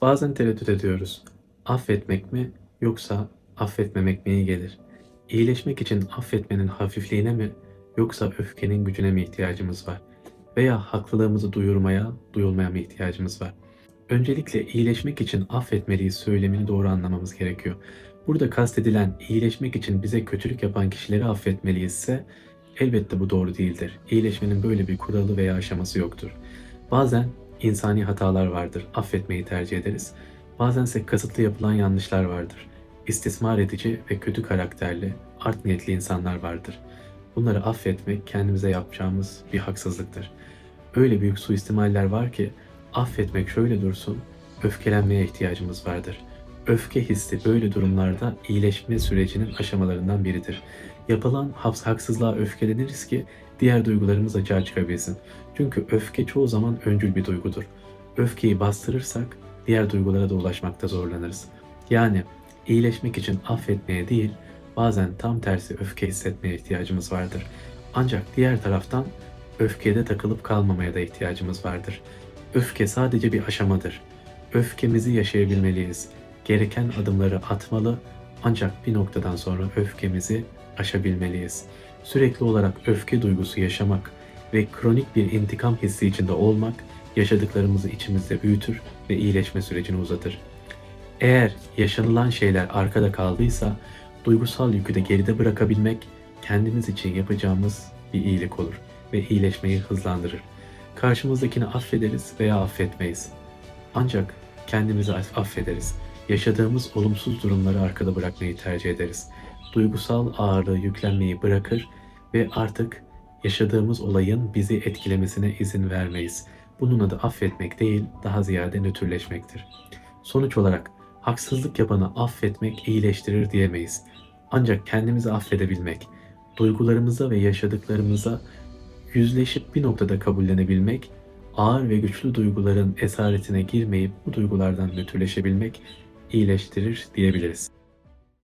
Bazen tereddüt ediyoruz. Affetmek mi yoksa affetmemek mi iyi gelir? İyileşmek için affetmenin hafifliğine mi yoksa öfkenin gücüne mi ihtiyacımız var? Veya haklılığımızı duyurmaya, duyulmaya mı ihtiyacımız var? Öncelikle iyileşmek için affetmeliyiz söylemini doğru anlamamız gerekiyor. Burada kastedilen iyileşmek için bize kötülük yapan kişileri affetmeliyiz ise elbette bu doğru değildir. İyileşmenin böyle bir kuralı veya aşaması yoktur. Bazen insani hatalar vardır, affetmeyi tercih ederiz. Bazense kasıtlı yapılan yanlışlar vardır. İstismar edici ve kötü karakterli, art niyetli insanlar vardır. Bunları affetmek kendimize yapacağımız bir haksızlıktır. Öyle büyük suistimaller var ki affetmek şöyle dursun, öfkelenmeye ihtiyacımız vardır. Öfke hissi böyle durumlarda iyileşme sürecinin aşamalarından biridir. Yapılan haksızlığa öfkeleniriz ki diğer duygularımız açığa çıkabilsin. Çünkü öfke çoğu zaman öncül bir duygudur. Öfkeyi bastırırsak diğer duygulara da ulaşmakta zorlanırız. Yani iyileşmek için affetmeye değil, bazen tam tersi öfke hissetmeye ihtiyacımız vardır. Ancak diğer taraftan öfkede takılıp kalmamaya da ihtiyacımız vardır. Öfke sadece bir aşamadır. Öfkemizi yaşayabilmeliyiz. Gereken adımları atmalı ancak bir noktadan sonra öfkemizi aşabilmeliyiz. Sürekli olarak öfke duygusu yaşamak ve kronik bir intikam hissi içinde olmak yaşadıklarımızı içimizde büyütür ve iyileşme sürecini uzatır. Eğer yaşanılan şeyler arkada kaldıysa duygusal yükü de geride bırakabilmek kendimiz için yapacağımız bir iyilik olur ve iyileşmeyi hızlandırır. Karşımızdakini affederiz veya affetmeyiz. Ancak kendimizi aff- affederiz. Yaşadığımız olumsuz durumları arkada bırakmayı tercih ederiz. Duygusal ağırlığı yüklenmeyi bırakır ve artık yaşadığımız olayın bizi etkilemesine izin vermeyiz. Bunun adı affetmek değil, daha ziyade nötrleşmektir. Sonuç olarak haksızlık yapanı affetmek iyileştirir diyemeyiz. Ancak kendimizi affedebilmek, duygularımıza ve yaşadıklarımıza yüzleşip bir noktada kabullenebilmek, ağır ve güçlü duyguların esaretine girmeyip bu duygulardan nötrleşebilmek iyileştirir diyebiliriz.